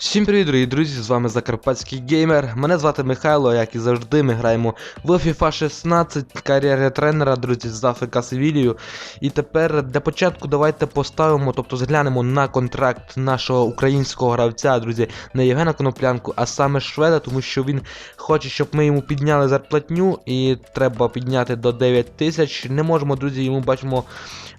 Всім привіт, дорогі друзі! З вами Закарпатський геймер. Мене звати Михайло, як і завжди, ми граємо в FIFA 16 кар'єри тренера, друзі, з АФК Севілію. І тепер для початку давайте поставимо, тобто зглянемо на контракт нашого українського гравця, друзі, не Євгена Коноплянку, а саме Шведа, тому що він хоче, щоб ми йому підняли зарплатню, і треба підняти до 9 тисяч. Не можемо, друзі, йому бачимо.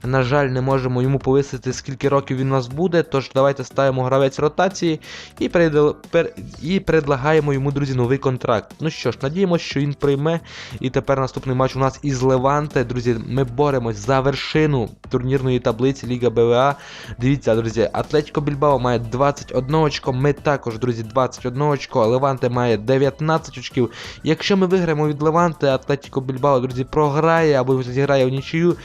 На жаль, не можемо йому повисити, скільки років він у нас буде. Тож давайте ставимо гравець ротації і, передал- пер... і предлагаємо йому, друзі, новий контракт. Ну що ж, надіємося, що він прийме. І тепер наступний матч у нас із Леванте. Друзі, ми боремось за вершину турнірної таблиці Ліга БВА. Дивіться, друзі, Атлетіко Більбао має 21 очко. Ми також, друзі, 21 очко. Леванте має 19 очків. Якщо ми виграємо від Леванте, Атлетіко Більбао, друзі, програє або зіграє в нічию,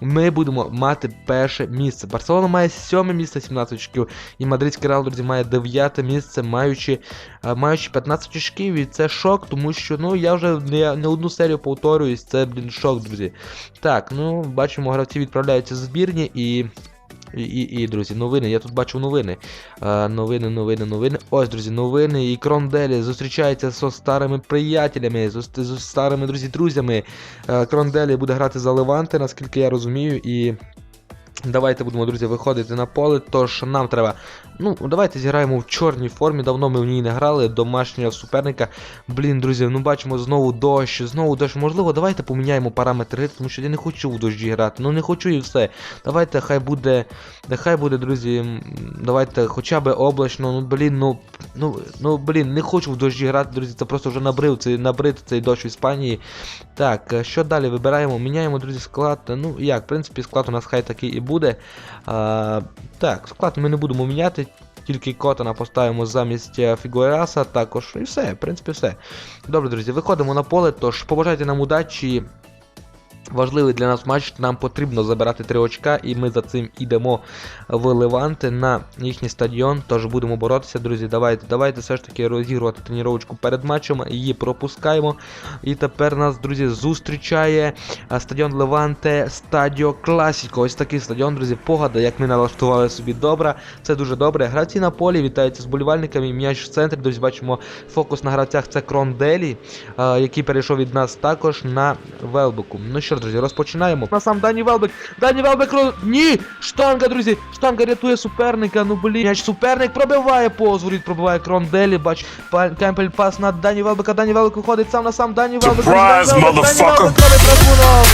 ми будемо мати перше місце. Барселона має 7 місце, 17 очків. І Мадридський Реал, друзі, має 9 місце, маючи, е, маючи 15 очків. І це шок, тому що ну я вже не, не одну серію повторююсь, це, блін, шок, друзі. Так, ну бачимо, гравці відправляються в збірні і. І, і, і, друзі, новини. Я тут бачу новини. Е, новини, новини, новини. Ось, друзі, новини. І Кронделі зустрічається зі старими приятелями, з, з старими друзі, друзями. Е, Кронделі буде грати за Леванте, наскільки я розумію. І давайте будемо, друзі, виходити на поле. Тож нам треба. Ну, давайте зіграємо в чорній формі. Давно ми в ній не грали. Домашнього суперника. Блін, друзі, ну бачимо знову дощ, знову дощ. Можливо, давайте поміняємо параметри, тому що я не хочу в дощі грати. Ну не хочу і все. Давайте хай буде. Нехай буде, друзі. Давайте хоча б облачно. Ну блін, ну. Ну, ну блін, не хочу в дощі грати, друзі. Це просто вже набрив цей набрид цей дощ в Іспанії. Так, е, що далі вибираємо? Міняємо, друзі, склад. Ну як, в принципі, склад у нас хай такий і буде. А, так, склад ми не будемо міняти. Тільки Котана поставимо замість фігураса. Фігуераса, також і все, в принципі, все. Добре, друзі, виходимо на поле, тож побажайте нам удачі. Важливий для нас матч, нам потрібно забирати 3 очка, і ми за цим йдемо в Леванте на їхній стадіон. Тож будемо боротися, друзі. Давайте, давайте все ж таки розігрувати тренувачку перед матчем, її пропускаємо. І тепер нас, друзі, зустрічає стадіон Леванте Стадіо Класіко. Ось такий стадіон, друзі, погода, як ми налаштували собі добре. Це дуже добре. Гравці на полі вітаються з болівальниками. М'яч в центрі. Друзі, бачимо фокус на гравцях. Це Кронделі, а, який перейшов від нас також на Велбеку. Ну що ж, друзі, розпочинаємо. На сам Дані Велбек. Дані Велбек роз... Ні! Штанга, друзі! Штанга рятує суперника. Ну блін. М'яч суперник пробиває позворіт, пробиває Кронделі. Бач, па- Кемпель пас на Дані Велбека. Дані Велбек виходить сам на сам. Дані Велбек. Surprise, Дані Велбек, Дані motherfucker! Велбек робить рахунок.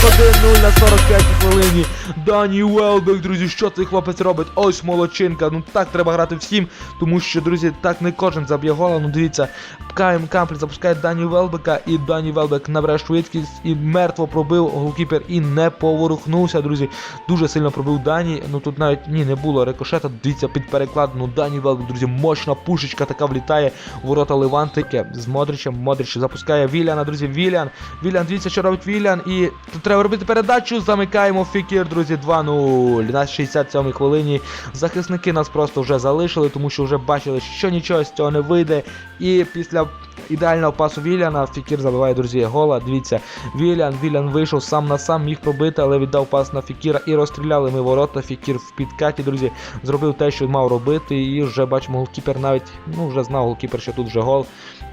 1-0 на 45 хвилині. Дані Велбек, друзі, що цей хлопець робить? Ось молодчинка. Ну так треба грати всім, тому що, друзі, так не кожен заб'є гола. Ну дивіться, Каєм Кампль запускає Дані Велбека, і Дані Велбек набере швидкість і мертво пробив голкіпер і не поворухнувся, друзі. Дуже сильно пробив Дані. Ну тут навіть ні, не було рикошета. Дивіться під переклад. Ну Дані Велбек, друзі, мощна пушечка така влітає в ворота Левантики з Модричем. Модрич запускає Віляна, друзі. Вілян. Вілян, дивіться, що робить Вілян. І тут треба робити передачу. Замикаємо фікір, друзі, 2-0. На 67-й хвилині захисники нас просто вже залишили, тому що вже бачили, що нічого з цього не вийде. І після ідеального пасу Віляна Фікір забиває, друзі, гола. Дивіться, Вілян, Вілян вийшов сам на сам, міг пробити, але віддав пас на Фікіра і розстріляли ми ворота. Фікір в підкаті, друзі, зробив те, що мав робити. І вже бачимо, голкіпер навіть, ну вже знав голкіпер, що тут вже гол.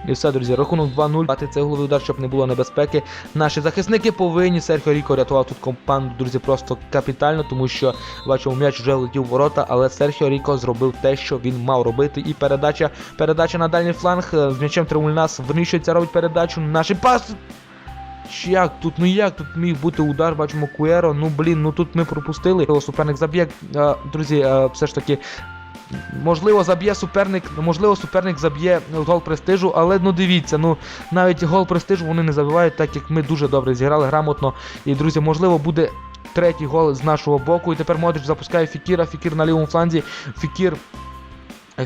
І все, друзі, рахунок 2-0. Бати цей головий удар, щоб не було небезпеки. Наші захисники повинні. Серхіо Ріко рятував тут компанду, друзі, просто капітально, тому що бачимо, м'яч вже влетів в ворота, але Серхіо Ріко зробив те, що він мав робити. І передача, передача на дальній фланг. е, З м'ячем Тримульнас вміщується, робить передачу. Наші пас. Як тут, ну як тут міг бути удар, бачимо Куеро. Ну блін, ну тут ми пропустили. Суперник заб'є. Е, Друзі, е, все ж таки. Можливо, заб'є суперник, можливо, суперник заб'є гол престижу, але ну дивіться, ну навіть гол престижу вони не забивають, так як ми дуже добре зіграли грамотно. І друзі, можливо, буде третій гол з нашого боку. І тепер Модрич запускає Фікіра, Фікір на лівому фланзі. Фікір.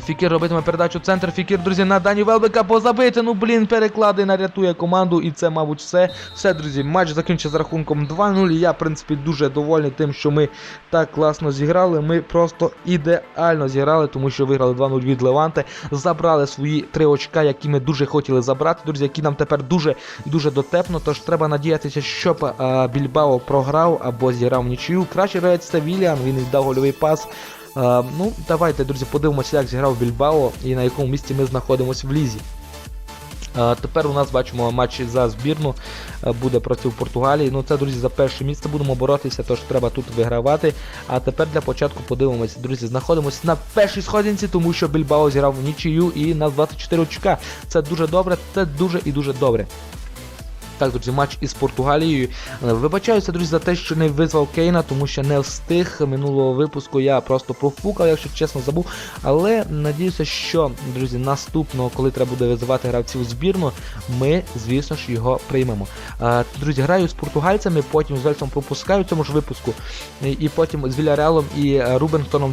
Фікір робитиме передачу центр. Фікір, друзі, на Дані Велбека позабити. Ну блін, переклади нарятує команду. І це, мабуть, все. Все, друзі, матч закінчився з рахунком 2-0. Я, в принципі, дуже довольний тим, що ми так класно зіграли. Ми просто ідеально зіграли, тому що виграли 2-0 від Леванте. Забрали свої три очка, які ми дуже хотіли забрати, друзі, які нам тепер дуже дуже дотепно. Тож треба надіятися, щоб а, Більбао програв або зіграв нічию. Кращий гравець це Віліан, він віддав гольовий пас. Е, ну, давайте, друзі, подивимося, як зіграв Більбао і на якому місці ми знаходимося в лізі. Е, Тепер у нас бачимо матч за збірну е, буде проти Португалії. Ну це, друзі, за перше місце будемо боротися, тож треба тут вигравати. А тепер для початку подивимося, друзі, знаходимося на першій сходинці, тому що Більбао зіграв в нічию і на 24 очка. Це дуже добре, це дуже і дуже добре. Так, друзі, матч із Португалією. Е, Вибачаюся, друзі, за те, що не визвав Кейна, тому що не встиг минулого випуску. Я просто профукав, якщо чесно забув. Але надіюся, що, друзі, наступного, коли треба буде визивати гравців у збірну, ми, звісно ж, його приймемо. Е, Друзі, граю з португальцями, потім з Вельсом пропускаю в цьому ж випуску. І, потім з Вільяреалом і е,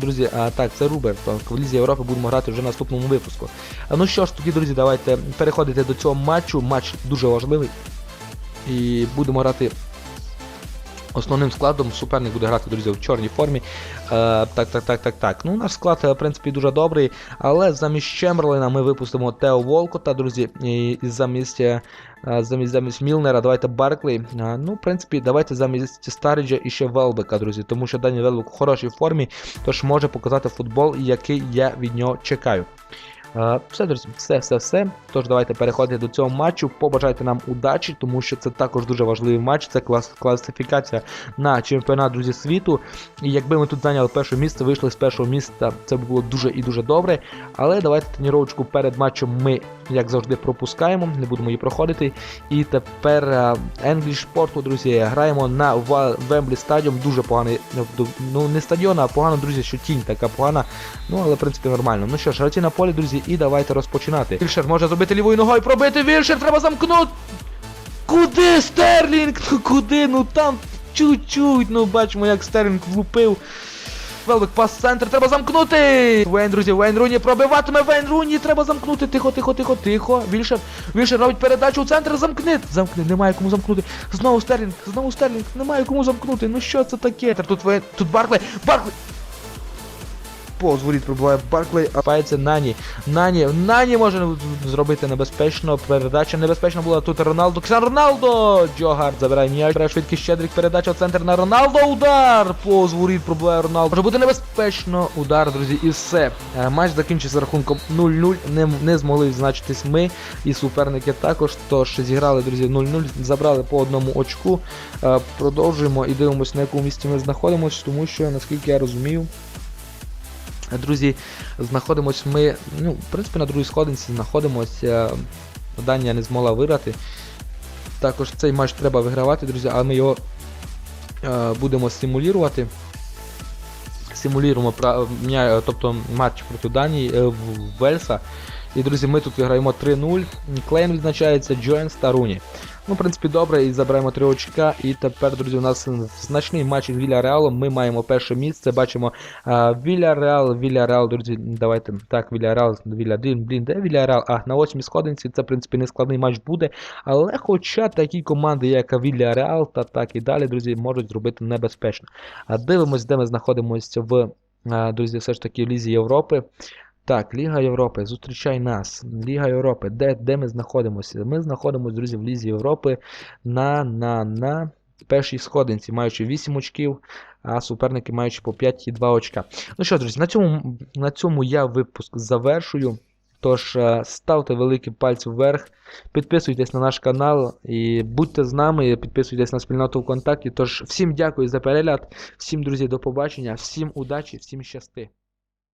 друзі. А, так, це Рубертон. В Лізі Європи будемо грати вже в наступному випуску. Ну що ж, тоді, друзі, давайте переходити до цього матчу. Матч дуже важливий. І будемо грати основним складом. Суперник буде грати, друзі, в чорній формі. Е, так, так, так, так, так. Ну, наш склад, е, в принципі, дуже добрий. Але замість Чемберлина ми випустимо Тео Волкота, друзі. І замість, е, замість, замість Мілнера давайте Барклey. Е, ну, в принципі, давайте замість Старіджа і ще Велбека, друзі. Тому що Дані Велбек в хорошій формі, тож може показати футбол, який я від нього чекаю. Е, Все, друзі, все, все, все. Тож давайте переходити до цього матчу. Побажайте нам удачі, тому що це також дуже важливий матч. Це клас, класифікація на чемпіонат друзі світу. І якби ми тут зайняли перше місце, вийшли з першого місця, це було дуже і дуже добре. Але давайте тренувачку перед матчем ми, як завжди, пропускаємо, не будемо її проходити. І тепер е, English Sport, друзі, граємо на Вемблі стадіум. Дуже поганий, ну не стадіон, а погано, друзі, що тінь така погана. Ну, але в принципі нормально. Ну що ж, гравці на полі, друзі, і давайте розпочинати. Вільшер може зробити лівою ногою, пробити Вільшер, треба замкнути. Куди Стерлінг? Ну куди? Ну там чуть-чуть. Ну бачимо, як Стерлінг влупив. Велбек пас центр, треба замкнути! Вейн, друзі, Вейн Руні пробиватиме Вейн Руні, треба замкнути. Тихо, тихо, тихо, тихо. Вільшер, Вільшер робить передачу у центр, замкни. Замкни, немає кому замкнути. Знову Стерлінг, знову Стерлінг, немає кому замкнути. Ну що це таке? Тут Вейн, тут Барклey, Барклey. Повз воріт пробуває Барклей, а пається Нані. Нані, Нані може зробити небезпечно. Передача небезпечна була тут Роналдо. Ксан Роналдо! Джогард забирає м'яч, бере Щедрик, передача в центр на Роналдо. Удар! Повз воріт пробуває Роналдо. Може бути небезпечно. Удар, друзі, і все. Е, Матч закінчився рахунком 0-0. Не, не змогли відзначитись ми і суперники також. Тож зіграли, друзі, 0-0, забрали по одному очку. Е, Продовжуємо і дивимося, на якому місці ми знаходимося, тому що, наскільки я розумію. Друзі, знаходимось ми, ну, в принципі, на другій сходинці знаходимося. Данія не змогла виграти. Також цей матч треба вигравати, друзі, а ми його е, будемо симулювати. Симулюємо тобто матч проти Данії е, Вельса. І, друзі, ми тут виграємо 3-0. Клейм відзначається Джоенс та Руні. Ну, в принципі, добре, і забираємо 3 очка. І тепер, друзі, у нас значний матч із Вільяреалом. Ми маємо перше місце. Бачимо а, Вільяреал, Вільяреал, друзі, давайте. Так, Вільяреал, Вільядин, блін, де Вільяреал? А, на 8 сходинці це, в принципі, не складний матч буде. Але хоча такі команди, як Вільяреал та так і далі, друзі, можуть зробити небезпечно. А дивимось, де ми знаходимося в, друзі, все ж таки Лізі Європи. Так, Ліга Європи, зустрічай нас. Ліга Європи, де де ми знаходимося? Ми знаходимося, друзі, в Лізі Європи на на, на першій сходинці, маючи 8 очків, а суперники маючи по 5 і 2 очка. Ну що, друзі, на цьому, на цьому я випуск завершую. Тож е, ставте великі пальці вверх, підписуйтесь на наш канал і будьте з нами, підписуйтесь на спільноту ВКонтакті. Тож всім дякую за перегляд, всім друзі, до побачення, всім удачі, всім щасти.